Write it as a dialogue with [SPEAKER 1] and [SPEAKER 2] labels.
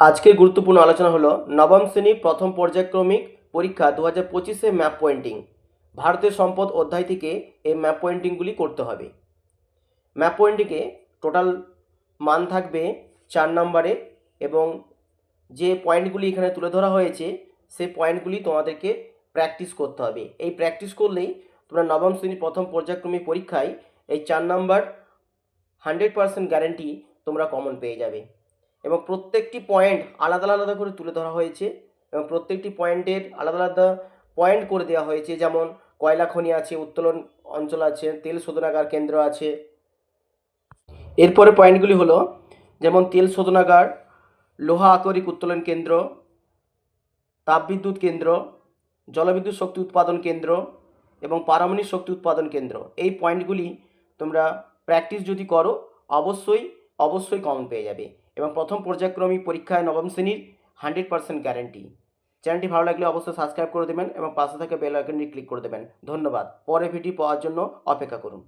[SPEAKER 1] আজকের গুরুত্বপূর্ণ আলোচনা হলো নবম শ্রেণি প্রথম পর্যায়ক্রমিক পরীক্ষা দু হাজার পঁচিশে ম্যাপ পয়েন্টিং। ভারতের সম্পদ অধ্যায় থেকে এই ম্যাপ পয়েন্টিংগুলি করতে হবে। ম্যাপ পয়েন্টিংয়ে টোটাল মান থাকবে চার নম্বরে এবং যে পয়েন্টগুলি এখানে তুলে ধরা হয়েছে, সেই পয়েন্টগুলি তোমাদেরকে প্র্যাকটিস করতে হবে। এই প্র্যাকটিস করলেই তোমরা নবম শ্রেণির প্রথম পর্যায়ক্রমিক পরীক্ষায় এই চার নাম্বার হান্ড্রেড পার্সেন্ট গ্যারেন্টি তোমরা কমন পেয়ে যাবে। এবং প্রত্যেকটি পয়েন্ট আলাদা আলাদা করে তুলে ধরা হয়েছে এবং প্রত্যেকটি পয়েন্টের আলাদা আলাদা পয়েন্ট করে দেওয়া হয়েছে। যেমন কয়লা খনি আছে, উত্তোলন অঞ্চল আছে, তেল শোধনাগার কেন্দ্র আছে। এরপরে পয়েন্টগুলি হলো, যেমন তেল শোধনাগার, লোহা আকরিক উত্তোলন কেন্দ্র, তাপবিদ্যুৎ কেন্দ্র, জলবিদ্যুৎ শক্তি উৎপাদন কেন্দ্র এবং পারমাণবিক শক্তি উৎপাদন কেন্দ্র। এই পয়েন্টগুলি তোমরা প্র্যাকটিস যদি করো, অবশ্যই অবশ্যই কমন পেয়ে যাবে। এবং প্রথম পর্যায়ক্রমিক পরীক্ষায় নবম শ্রেণির হান্ড্রেড পার্সেন্ট গ্যারেন্টি চ্যানেলটি ভালো লাগলে অবশ্যই সাবস্ক্রাইব করে দেবেন এবং পাশে থাকা বেল আইকনটি ক্লিক করে দেবেন। ধন্যবাদ। পরে ভিডিও পাওয়ার জন্য অপেক্ষা করুন।